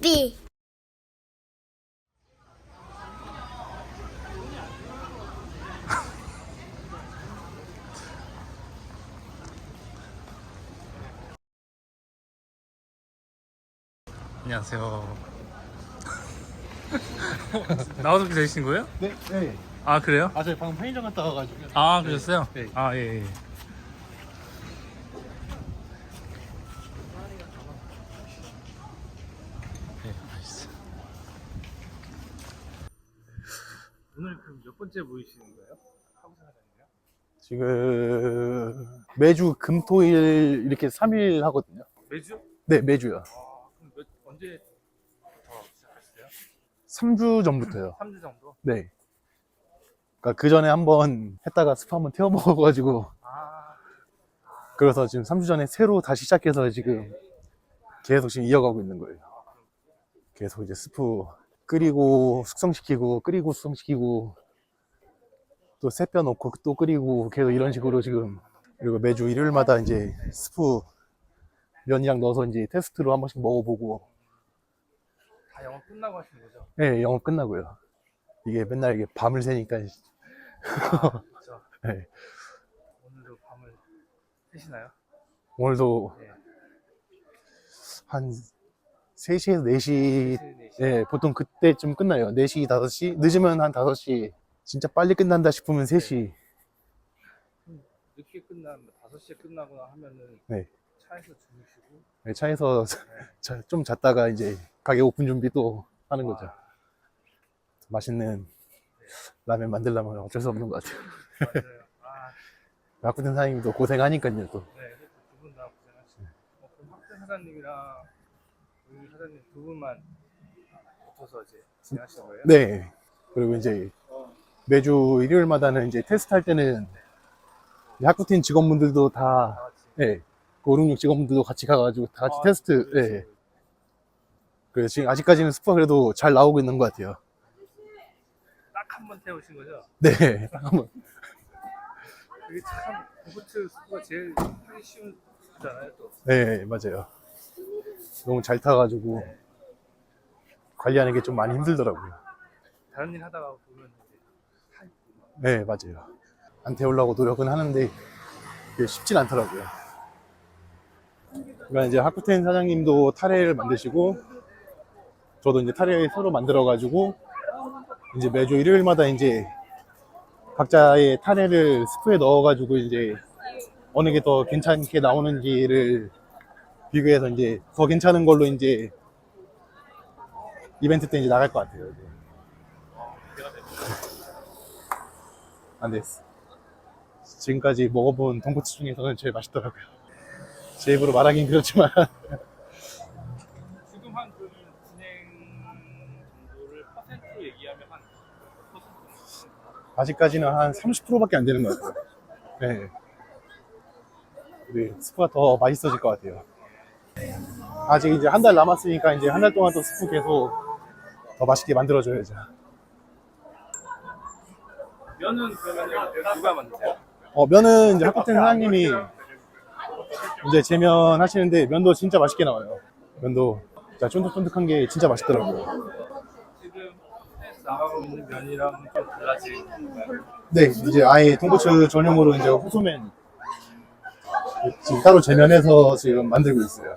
B 안녕하세요. 나와서 기다리신 거예요? 네, 네. 아 그래요? 아, 저희 방금 편의점 갔다 와가지고. 아 그러셨어요? 네. 아 예. 예. 네, 맛있어. 오늘 그럼 몇 번째 모이시는 거예요? 하부 사장이요? 지금 매주 금토일 이렇게 3일 하거든요. 매주? 네, 매주요. 아 그럼 몇 언제부터 시작하셨어요? 3주 전부터요. 3주 정도? 네. 그러니까 그 전에 한번 했다가 스프 한번 태워 먹어가지고 아 그래서 지금 3주 전에 새로 다시 시작해서 지금 계속 지금 이어가고 있는 거예요. 계속 이제 스프 끓이고 숙성시키고 끓이고 숙성시키고 또 새뼈 넣고 또 끓이고 계속 이런 식으로 지금 그리고 매주 일요일마다 이제 스프 면이랑 넣어서 이제 테스트로 한 번씩 먹어보고 다 영업 끝나고 하시는 거죠? 네, 영업 끝나고요. 이게 맨날 이게 밤을 새니까 그렇죠. 네. 오늘도 밤을 새시나요? 오늘도 네. 한 3시에서 4시 4시. 네, 보통 그때쯤 끝나요. 4시, 5시. 늦으면 한 5시. 진짜 빨리 끝난다 싶으면 3시. 늦게 끝나면 5시에 끝나거나 하면은 네. 차에서 주무시고 네, 차에서 자- 좀 잤다가 이제 가게 오픈 준비 또 하는 거죠. 와, 맛있는 라면 만들려면 어쩔 수 없는 것 같아요. 맞아요. 아, 라쿠텐 사장님도 고생하니까요, 또. 네, 두분 다 고생하시고. 어, 그럼 학생 사장님이랑 우리 사장님 두 분만 붙어서 이제 진행하시는 거예요? 네. 그리고 이제 매주 일요일마다는 이제 테스트 할 때는 하쿠틴 직원분들도 다, 다 같이. 네. 그566 직원분들도 같이 가가지고 다 같이 아, 테스트. 네. 그래서 지금 아직까지는 스프가 그래도 잘 나오고 있는 것 같아요. 딱 한 번 태우신 거죠? 네. 한번 그게 참 고부트 스프가 제일 하기 쉬운 스프잖아요, 또. 네, 맞아요. 너무 잘 타가지고 관리하는 게 좀 많이 힘들더라고요. 다른 일 하다가 보면. 네, 맞아요. 안 태우려고 노력은 하는데 그게 쉽진 않더라고요. 그러니까 이제 하쿠텐 사장님도 타레를 만드시고 저도 이제 타레 서로 만들어가지고 이제 매주 일요일마다 이제 각자의 타레를 스프에 넣어가지고 이제 어느 게 더 괜찮게 나오는지를 비교해서 이제 더 괜찮은 걸로 이제 이벤트 때 이제 나갈 것 같아요. 이제. 안 됐어. 지금까지 먹어본 돈코츠 중에서는 제일 맛있더라고요. 제 입으로 말하긴 그렇지만 지금 한 그러면 진행 정도를 퍼센트로 얘기하면 한 퍼센트? 아직까지는 한 30%밖에 안 되는 것 같아요. 네. 우리 스프가 더 맛있어질 것 같아요. 아직 이제 한 달 남았으니까 이제 한 달 동안 또 스프 계속 더 맛있게 만들어줘야죠. 면은 그러면 누가 만드세요? 어, 면은 이제 하코텐 사장님이 이제 제면 하시는데 면도 진짜 맛있게 나와요. 면도 진짜 쫀득쫀득한 게 진짜 맛있더라고요. 지금 나가고 있는 면이랑 좀 달라진 건가요? 네, 이제 아예 돈코츠 전용으로 이제 호소면 지금 따로 제면해서 지금 만들고 있어요.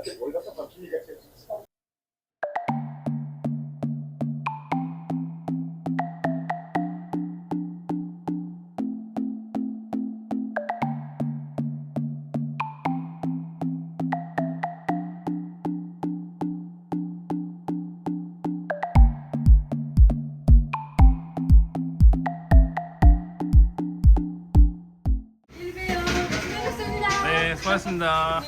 끝났습니다. 수고하셨습니다.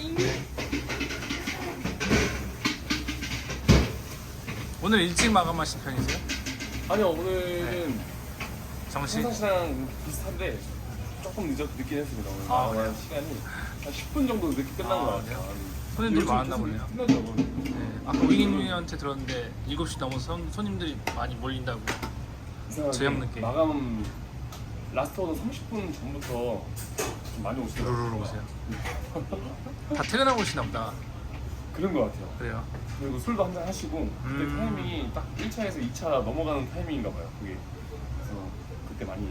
오늘 일찍 마감하신 편이세요? 아니요 오늘은 정시? 평상시랑 비슷한데 조금 늦었 늦긴 했습니다 오늘 아, 아, 그래요? 시간이 한 10분 정도 늦게 끝난 아, 것 같아요 손님들이 요즘 많았나 계속 보네요. 끝나더라고요 네. 아까 우이님한테 들었는데 7시 넘어서 손, 손님들이 많이 몰린다고. 이상하게 저녁 늦게. 마감 라스트 오더 30분 전부터 좀 많이 오시더라고요 루루루 오세요. 다 퇴근하고 오시나 보다. 그런 것 같아요 그래요. 그리고 술도 한잔 하시고 그때 음. 타이밍이 딱 1차에서 2차 넘어가는 타이밍인가 봐요 그게 그래서 그때 많이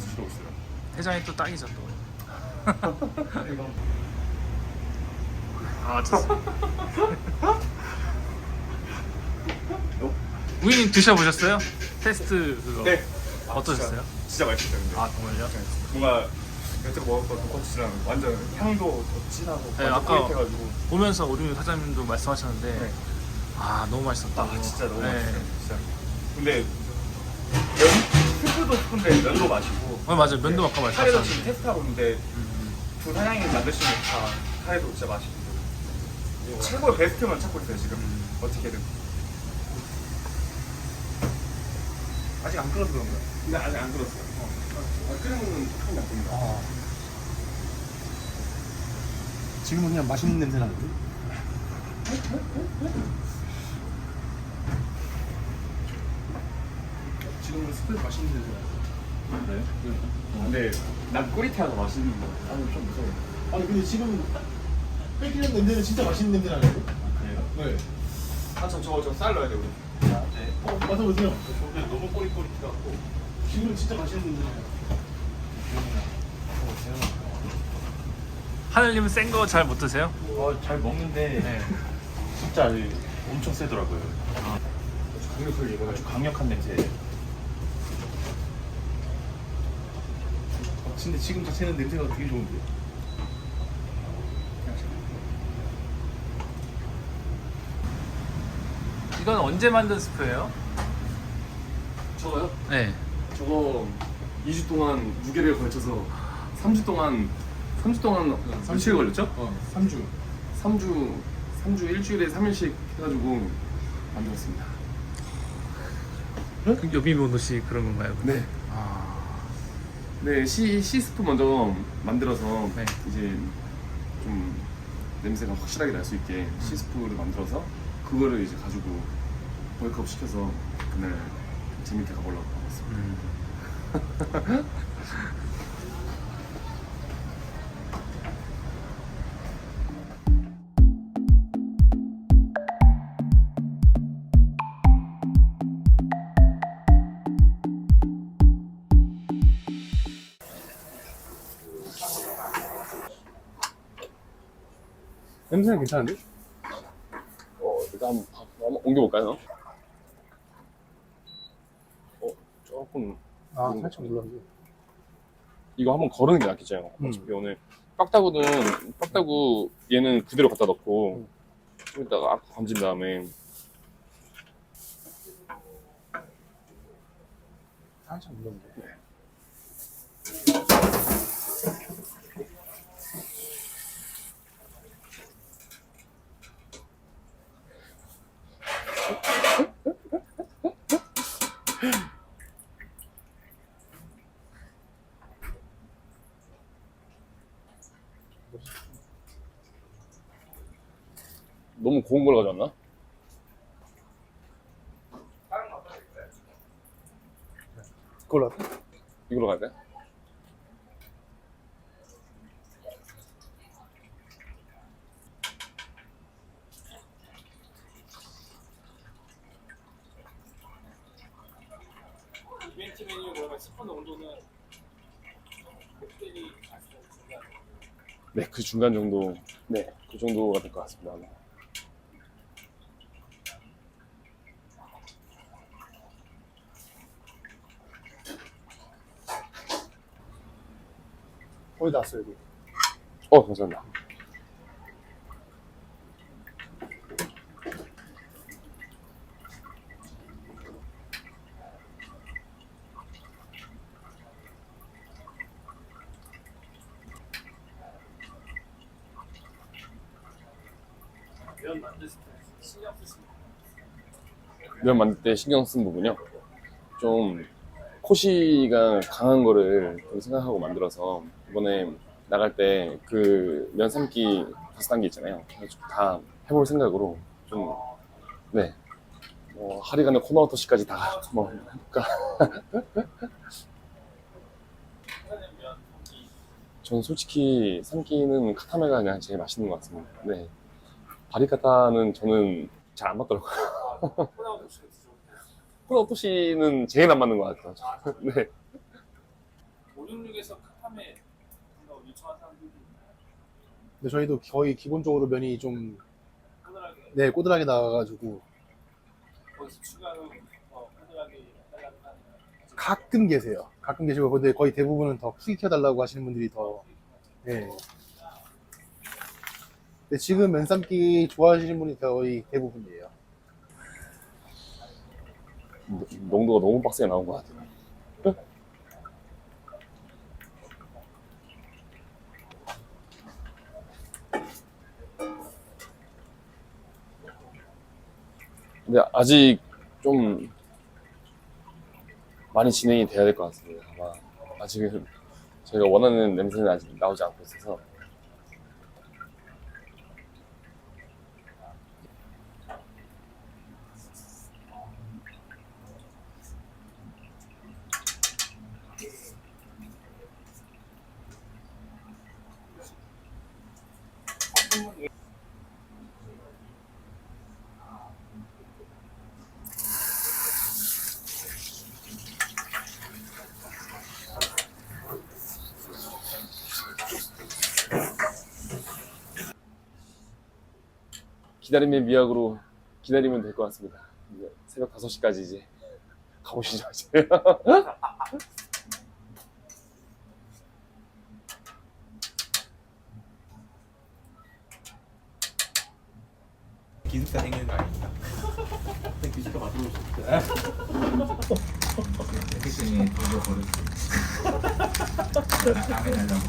드시러 오시더라고요 회장이 또 딱이죠 또. 아, 좋습니다. 우이님 드셔보셨어요? 테스트 그거. 네. 어떠셨어요? 진짜 맛있어요. 근데. 아 정말요? 뭔가 여태껏 먹었던 돈코츠랑 완전 향도 더 진하고 네, 완전 아까- 꼬릿해가지고 보면서 우리 사장님도 말씀하셨는데 네. 아 너무 맛있었다고. 아 진짜 너무 네. 맛있어요. 진짜. 근데 면 스프도 스프인데 면도 맛있고 어 맞아 면도 아까 카레도 말씀하셨는데. 지금 테스트하고 있는데 음, 두 사장님이 만드시는 다 카레도 진짜 맛있고 최고의 베스트만 찾고 있어요 지금 음. 어떻게든 아직 안 끓어서 그런가요? 근데 아직 안 들었어요 아, 끓는 거는 조금 나쁩니다 아. 지금은 그냥 맛있는 냄새 나는데? 지금은 스프에서 맛있는 냄새 나. 네? 근데 난 꼬릿해서 맛있는 거 나는 좀 무서워 아니 근데 지금 뺏기는 냄새는 진짜 맛있는 냄새 나는데? 그래요? 네. 아참 저거 저쌀 넣어야 돼 우리 어, 맡아보세요. 저게 너무 꼬릿꼬릿해갖고 지금은 진짜 맛있는 나요. 하늘님은 센 거 잘 못 드세요? 어, 잘 먹는데 네. 진짜 엄청 세더라고요. 강력하게 이거 아주 강력한 냄새. 어, 근데 지금 자체는 냄새가 되게 좋은데. 이건 언제 만든 스프예요? 저거요? 네. 저거 2주 동안 무게를 걸쳐서 3주 동안 3주 동안 며칠 걸렸죠? 어, 3주. 3주 3주 일주일에 3일씩 해가지고 만들었습니다. 그 여비모노 씨 그런 건가요? 근데? 네. 아. 네, 시, 시스프 먼저 만들어서 네. 이제 좀 냄새가 확실하게 날 수 있게 시스프를 만들어서 그거를 이제 가지고 벌크업 시켜서 그날 재밌게 가보려고 음. 냄새는 괜찮은데? 어, 일단 한번 옮겨볼까요? 어, 조금 아, 음. 살짝 놀랐는데. 이거 한번 거르는 게 낫겠죠. 음. 어차피 오늘 빡다구는 빡다구 얘는 그대로 갖다 넣고 좀 이따가 악 건진 다음에 살짝 놀랐는 고운 걸 가져왔나? 그걸로 할까? 이걸로? 이벤트 메뉴 농도는 곱빼기 네, 그 중간 정도, 네, 그 정도가 될 것 같습니다. 아마. 거의 다 왔어요, 여기. 어, 감사합니다. 면 만들 때 신경 쓴 부분이요. 좀 코시가 강한 거를 좀 생각하고 만들어서 이번에 나갈 때 그면 삶기 다섯 단계 있잖아요. 다 해볼 생각으로 좀 네. 뭐 하리간의 코너토시까지 다뭐 해볼까. 전 솔직히 삶기는 카타메가 그냥 제일 맛있는 것 같습니다. 네. 바리카타는 저는 잘 안 맞더라고요. 코너토시는 제일 안 맞는 것 같아요. 네. 566에서 카타메 근데 저희도 거의 기본적으로 면이 좀 네, 꼬들하게 나와가지고 가끔 계세요. 가끔 계시고 근데 거의 대부분은 더 푸게 켜달라고 하시는 분들이 더 네. 근데 지금 면 삶기 좋아하시는 분이 거의 대부분이에요. 농도가 너무 빡세게 나온 것 같아요. 근데 아직 좀 많이 진행이 돼야 될 것 같습니다. 아마 아직은 저희가 원하는 냄새는 아직 나오지 않고 있어서 기다림의 미학으로 기다리면 될 것 같습니다. 이제 새벽 5시까지 이제 가보시죠. 이제. 기숙사 생기는 거 아닙니까? 기숙사 만들어 오셨어요. 혜택이 돌려 버렸어. 남에 달라고.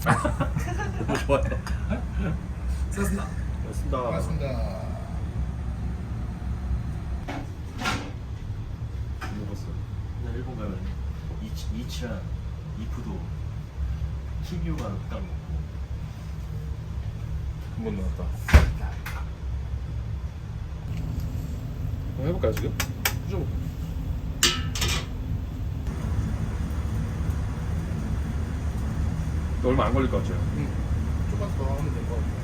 좋아요. 썼나? 맞습니다. 맞습니다. 먹었어요. 나 일본 가면 이치, 이치랑 이프도 키미오가 딱 먹고 한번 나왔다. 한번 해볼까요 지금? 좀. 얼마 안 걸릴 것 같죠? 조금만 더 하면 될것 같아요.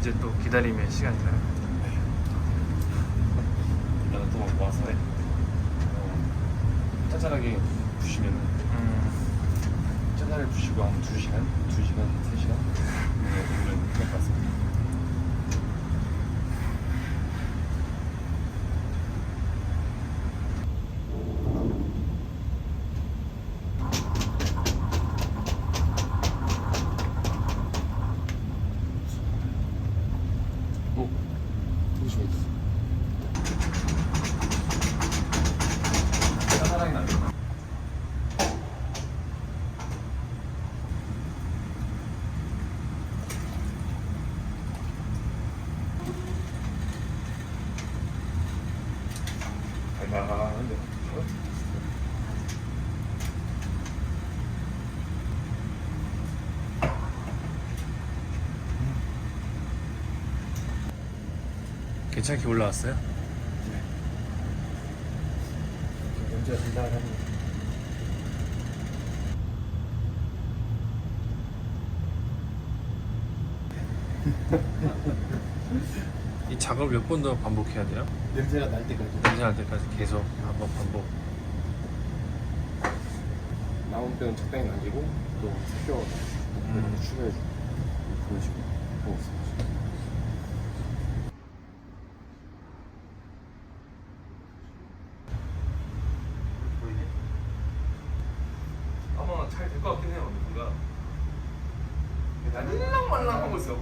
이제 또 기다림의 시간인가요? 일단 또 와서 어, 짠짠하게 부시면 음, 짠짠하게 부시고 한 2시간? 2시간? 3시간? 네, 그러면 될것 같습니다. 어? 조심해. 짠짠하게 나요. 아, 근데. 괜찮게 올라왔어요? 된다하니 이 작업을 몇 번 더 반복해야 돼요? 냄새가 날 때까지. 냄새 날 때까지 계속 반복 반복. 나온 때는 적당히 남기고 또 섞여 음. 추가해주고 하고 있어요. 아마 잘 될 것 같긴 해요, 뭔가. 말랑말랑 하고 있어.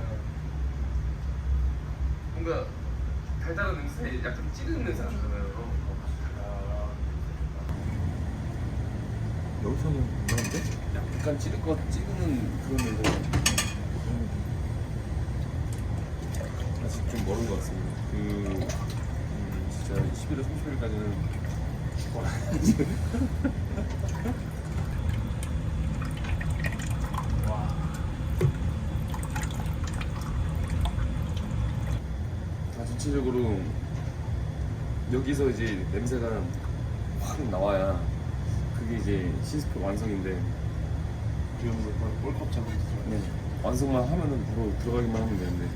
뭔가 달달한 냄새, 약간 찌르는 냄새 나잖아요. 여기서는 안 나는데? 약간 찌를 것 찌르는 그런 냄새가 아직 좀 멀은 것 같습니다. 그 음, 진짜 11월 30일까지는 아, 전체적으로 여기서 이제 냄새가 확 나와야 그게 이제 시스템 완성인데 지금 꼴컵 작업이 들어가요. 네. 완성만 하면은 바로 들어가기만 하면 되는데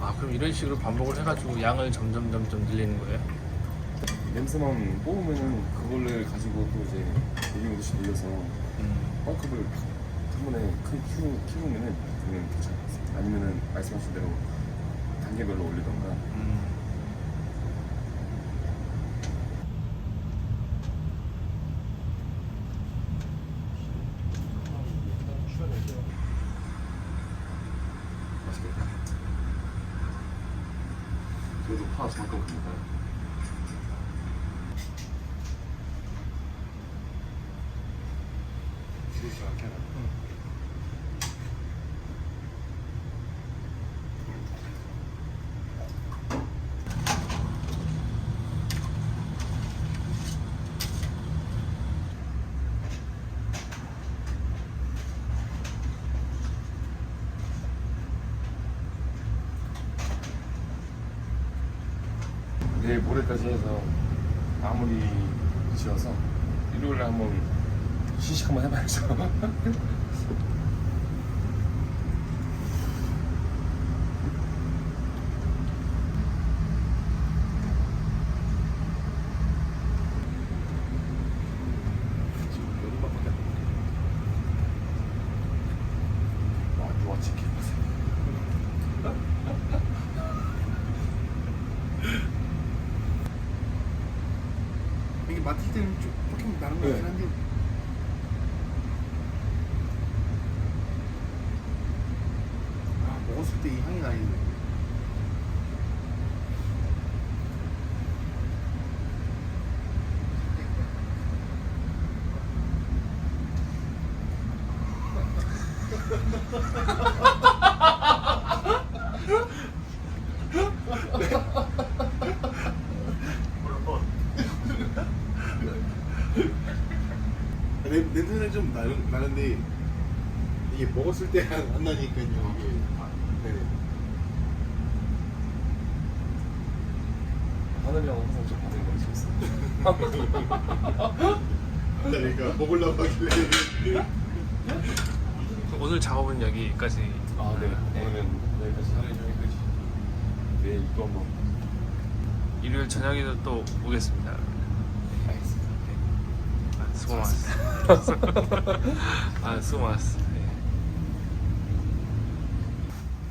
아 그럼 이런 식으로 반복을 해가지고 양을 점점 점점 늘리는 거예요? 냄새만 뽑으면은 그걸를 가지고 또 이제 500ml씩 늘려서 음. 헐컵을 한 번에 큰 키우, 키우면은 그러면 같습니다. 아니면은 말씀하신 대로 단계별로 올리던가 음. 맛있겠다. 그래도 파 잠깐 봅니다. 내일 모레까지 해서 마무리 지어서 일요일에 한번 시식 한번 해봐야죠. 지금 여름밖에 안 와, 누가 지켜보세요. 이게 맡을 때는 좀 조금 것 같긴 네. 한데. 아, 먹었을 때 이 향이 나는데. 냄- 냄새는 좀 나, 나는데 이게 먹었을 때안 나니까요 이게 네. 하늘이 형 항상 좀 반응 너무 재밌어. 그러니까 먹으려고 하길래 오늘 작업은 여기까지. 아, 네. 오늘은 여기까지 하루 종일 끝이. 내일 또 한번. 일요일 저녁에도 또 오겠습니다. 알겠습니다. 아, 수고 많았어. 아, 수고 많았어. 네.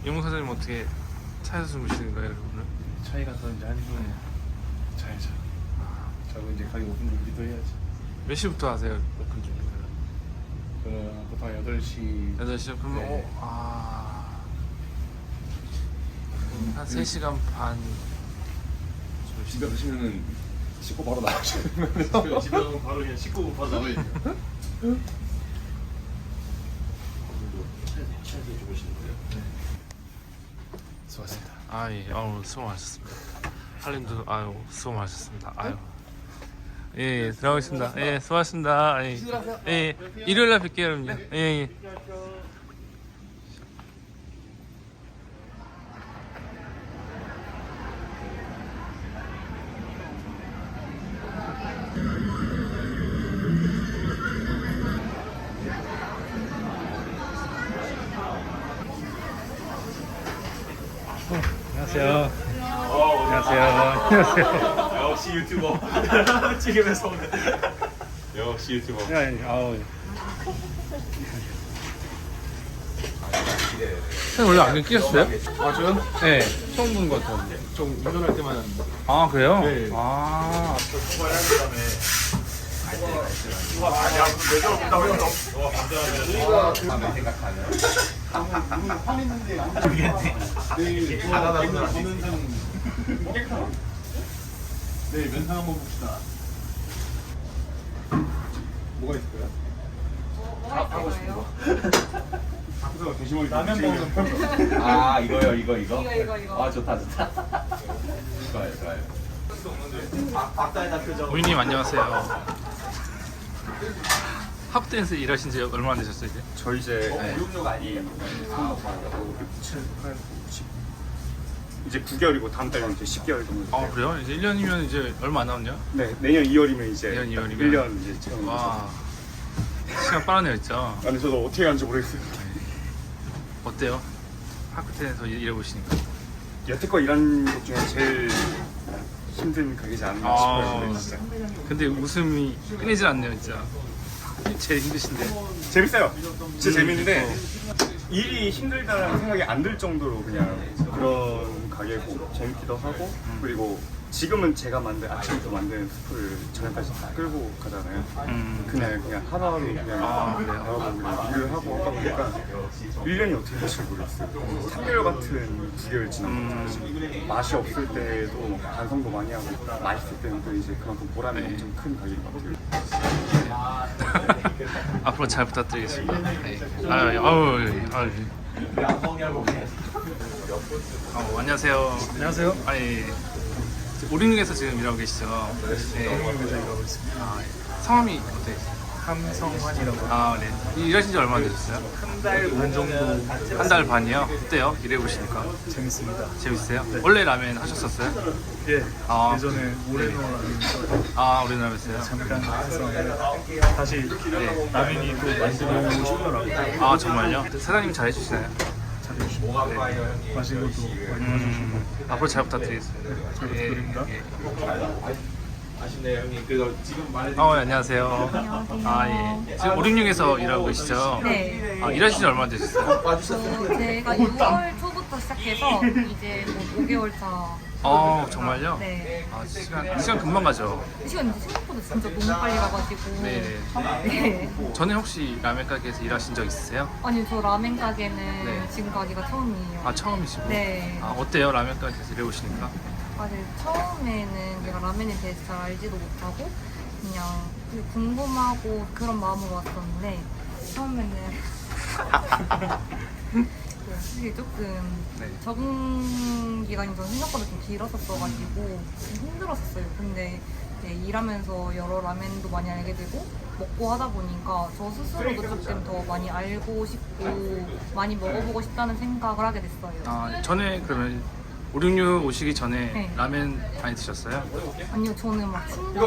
이용 사장님 어떻게 차에서 주무시는 거예요, 오늘? 차에 가서 이제 한 시간 자야죠 자고 이제 가게 오픈 준비도 해야지 몇 시부터 하세요, 오픈 준비를? 저는 보통 8시 8시요? 그러면, 네. 어, 아. 한 3시간 반. 집에 가시면은 씻고 바로 나가셔야 되면 집에, 집에 가면 바로 그냥 씻고 바로 나와야죠 차에서 주무시는 거예요? 아, 예. 어, 수고 많으셨습니다. 칼림도 아유 수고 많으셨습니다. 아유. 예, 들어가겠습니다. 예, 수고하셨습니다. 예, 예, 일요일 날 뵐게요, 여러분요. 예, 예. 안녕하세요. 안녕하세요. 역시 유튜버. 찍으면서 오늘. 역시 유튜버. 야, 아우. 형 원래 안경 끼셨어요? 아 저요? 네. 처음 보는 것 같아요. 좀 운전할 때만 아 그래요? 네. 아. 네 면상 한번 봅시다. 뭐가 있을까요? 하고 싶은 거. 앞에서 게시물이 라면 먹는 편. 아 이거요 이거 이거 이거 이거 이거. 아 좋다 좋다 좋아요 좋아요 우이님 안녕하세요. 합댄스 일하신 지 얼마나 되셨어요 이제? 저 이제 네. 이제 9개월이고 다음 달이면 이제 10개월 정도. 아 그래요? 이제 1년이면 이제 얼마 안 남았냐? 네, 내년 2월이면 이제 내년 2월이면. 1년 이제 채우는 거죠. 와. 시간 빠르네요 진짜. 아, 근데 저도 어떻게 하는지 모르겠어요. 어때요? 하크텐에서 일- 일해보시니까. 여태껏 일한 것 중에 제일 힘든 가게지 않나 아. 싶어요. 네, 진짜. 근데 웃음이 끊이질 않네요 진짜. 제일 힘드신데. 재밌어요. 진짜 음, 재밌는데 일이 힘들다는 생각이 안 들 정도로 그냥 그런 가게고 재밌기도 하고 그리고 지금은 제가 만든 아침부터 만든 스프를 저녁까지 다 끌고 가잖아요. 음. 그냥 그냥 하루하루 그냥 아? 나가고 그냥 일을 하고 하다 보니까 1년이 어떻게 될지 모르겠어요. 3개월 같은 9개월 지나고 맛이 없을 때도 반성도 많이 하고 맛있을 때는 또 이제 그만큼 보람이 네. 엄청 큰 가게인 것 같아요. 앞으로 잘 부탁드리겠습니다. 네. 아유, 아유, 아유. 어, 안녕하세요. 안녕하세요. 아니, 566에서 지금 일하고 계시죠? 네. 일하고 있습니다. 아, 예. 성함이 어때요? 함성환이라고 아, 네. 이- 일하신 지 얼마나 되셨어요? 한달반 정도 한 달 반이요? 어때요? 일해보시니까? 재밌습니다. 재밌어요? 원래 라면 하셨었어요? 예, 아. 예전에 오레노라는 아, 우리 라면이요? 잠깐 했었는데 다시 라면이 또 만들고 싶더라고요. 아, 정말요? 사장님 잘 해주시나요? 잘해주시고 네. 맛있는 것도 많이 해주시고 음, 앞으로 잘 부탁드리겠습니다. 잘 예, 부탁드립니다. 예. 아쉽네요 형님 그래도 지금 말해 어, 네, 안녕하세요. 아, 예. 지금 566에서 일하고 계시죠? 네. 아, 일하신 지 얼마나 되셨어요? 저 제가 6월 초부터 시작해서 이제 뭐 5개월 차. 어, 정말요? 네. 아, 시간, 시간 금방 가죠. 시간 이제 생각보다 진짜 너무 빨리 가가지고. 네. 네. 전에 혹시 라면 가게에서 일하신 적 있으세요? 아니 저 라멘 가게는 네. 지금 가기가 처음이에요. 아, 처음이시고? 네. 아, 어때요? 라면 가게에서 일해보시니까? 아, 네. 처음에는 제가 라멘에 대해서 잘 알지도 못하고 그냥 그 궁금하고 그런 마음으로 왔었는데 처음에는 네, 솔직히 조금 네. 적응 기간이 전 생각보다 좀 길었었어가지고 좀 힘들었어요. 근데 이제 일하면서 여러 라멘도 많이 알게 되고 먹고 하다 보니까 저 스스로도 조금 더 많이 알고 싶고 많이 먹어보고 싶다는 생각을 하게 됐어요. 아, 전에 그러면 566 오시기 전에 네. 라면 많이 드셨어요? 아니요, 저는 막 친구들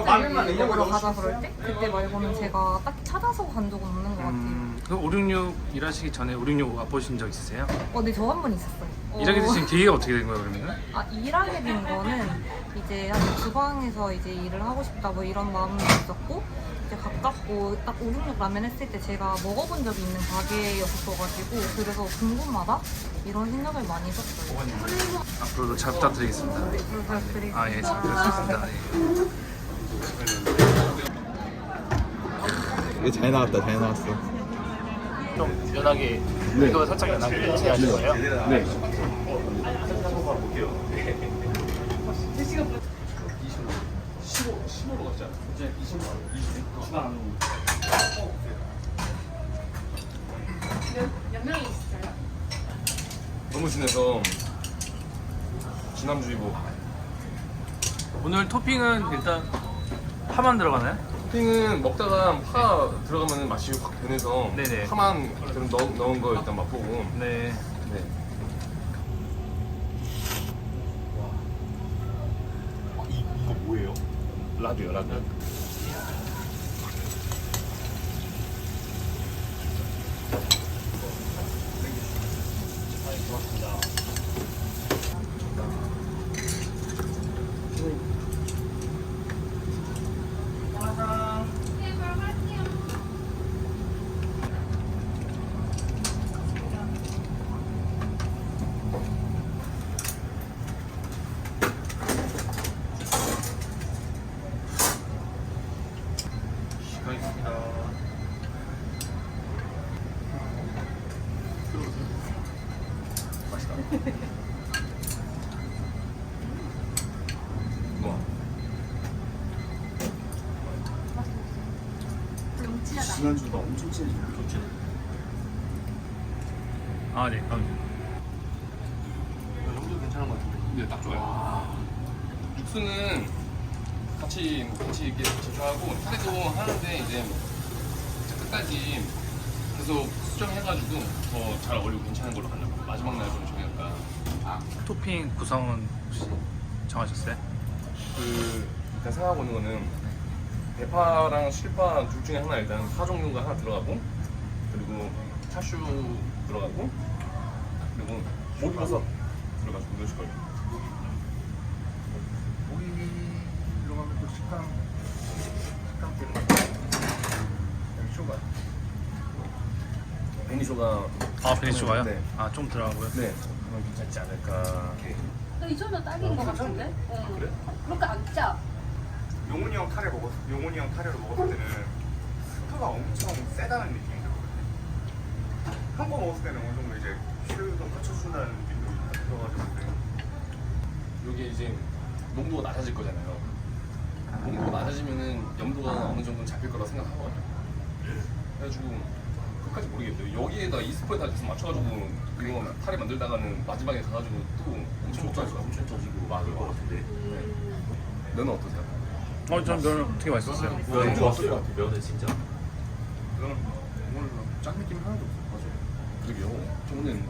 먹으러 가자 그럴 때 그때 말고는 제가 딱히 찾아서 간 적은 없는 것 같아요. 음, 그566 일하시기 전에 566 와보신 적 있으세요? 어, 네, 저 한 번 있었어요. 어, 일하게 되신 계기가 어떻게 된 거예요, 그러면? 아, 일하게 된 거는 이제 한 주방에서 이제 일을 하고 싶다 뭐 이런 마음도 있었고 이제 가깝고 딱 566 라면 했을 때 제가 먹어본 적이 있는 가게였어가지고 그래서 궁금하다 이런 생각을 많이 했었어요. 앞으로도 잘 부탁드리겠습니다. 네, 부탁드리겠습니다. 아, 예, 잘 부탁드리겠습니다. 예. 이게 잘 나왔다 잘 나왔어. 좀 연하게, 이거 살짝 연하게 제하신 거예요? 네. 너무 진해서 지난주이고 오늘 토핑은 일단 파만 들어가나요? 토핑은 먹다가 파 들어가면 맛이 확 변해서 네네. 파만 좀 넣, 넣은 거 일단 맛보고 네. 네. 이거 뭐예요? 라두 가겠습니다. 뭐 지난주가 엄청 진해. 아, 네. 그럼 형도 괜찮은 것 같은데. 네, 딱 좋아요. 육수는 같이 같이 이렇게 제조하고 타레도 하는데 이제 끝까지 계속 수정해가지고 더 잘 어울리고 괜찮은 걸로 가려고 마지막 날좀 저희가 토핑 구성은 혹시 정하셨어요? 그 일단 생각하고 있는 거는 대파랑 실파 둘 중에 하나 일단 파 종류가 하나 들어가고 그리고 차슈 들어가고 그리고 목버섯 들어가지고 넣으실 거예요. 고기로 가면 또 식감 식감 때문에 쇼가 베니쇼가 아 베니쇼가요? 네. 아 좀 들어가고요. 네 그러면 괜찮지 않을까. 이 정도 딱인 것 같은데? 네. 그래? 그렇게 안 짜. 용훈이 형 타레 먹었 용훈이 형 타레를 먹었을 때는 스프가 엄청 세다는 느낌이 들거든요. 한 거 먹었을 때는 어느 정도 이제 슈도 받쳐준다는 느낌도 들어가지고 여기 이제 농도가 낮아질 거잖아요. 농도가 낮아지면은 염도가 어느 정도 잡힐 거라 생각하거든요. 그래가지고 끝까지 모르겠어요. 여기에다 이 스포에다 계속 맞춰가지고 이거 타레 만들다가는 마지막에 가가지고 또 엄청 못하죠. 엄청 터지고 막을 것 같은데. 너는 어떠세요? 어, 전면 되게 맛있었어요. 면은 좋았어요. 면은 진짜 저는 오늘 짠 느낌이 하나도. 맞아요. 그러게요. 저는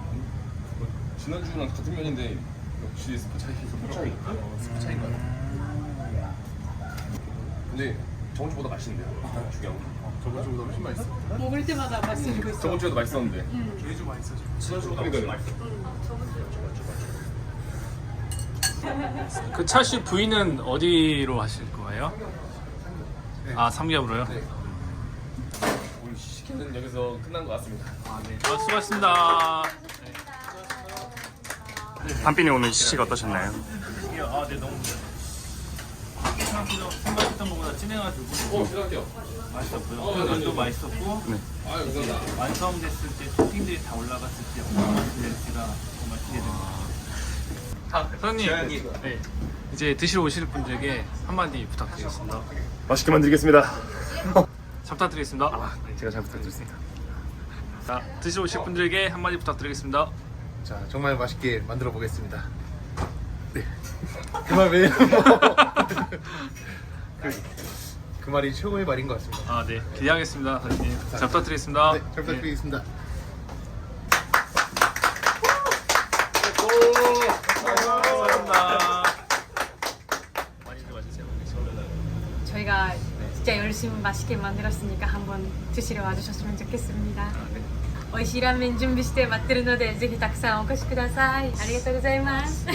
뭐 지난주랑 같은 면인데 역시 스프 차이, 스프 차이, 스프 차이인가 요 근데 저번 주보다 맛있는데요. 중요한 거. 저번 주보다 훨씬 맛있어. 먹을 때마다 맛있는 거 있어. 저번 주에도 맛있었는데. 매주 맛있어. 지난주보다 훨씬 맛있어. 그 차슈 부위는 어디로 하실 거예요? 아 삼겹으로요? 오늘 시키는 여기서 끝난 것 같습니다. 아, 네. 아, 수고하셨습니다. 한빈이 오늘 시식 어떠셨나요? 아, 네, 너무 생각보다 생각했던 것보다 진해가지고 어, 들어갈게요. 맛있었고요. 어, 네, 네, 면도 네. 맛있었고 아, 감사합니다. 완성됐을 때 토핑들이 다 올라갔을 때 밸런스가 정말 기대됩니다. 아, 선생님, 네. 이제 드시러 오실 분들에게 한마디 부탁드리겠습니다. 맛있게 만들겠습니다. 잘 부탁드리겠습니다. 아, 제가 잘 부탁드렸습니다. 자, 드시러 오실 분들에게 한마디 부탁드리겠습니다. 자, 정말 맛있게 만들어 보겠습니다. 네. 그말 외에는 뭐. 그, 그 말이 최고의 말인 것 같습니다. 아, 네. 기대하겠습니다, 선생님. 잘 부탁드리겠습니다. 네, 잘 부탁드리겠습니다. 감사합니다. 많이들 와주세요. 저희가 진짜 열심히 맛있게 만들었으니까 한번 드시러 와주셨으면 좋겠습니다. 美味しいラーメン準備して待ってるのでぜひたくさんお越しください。ありがとうございます。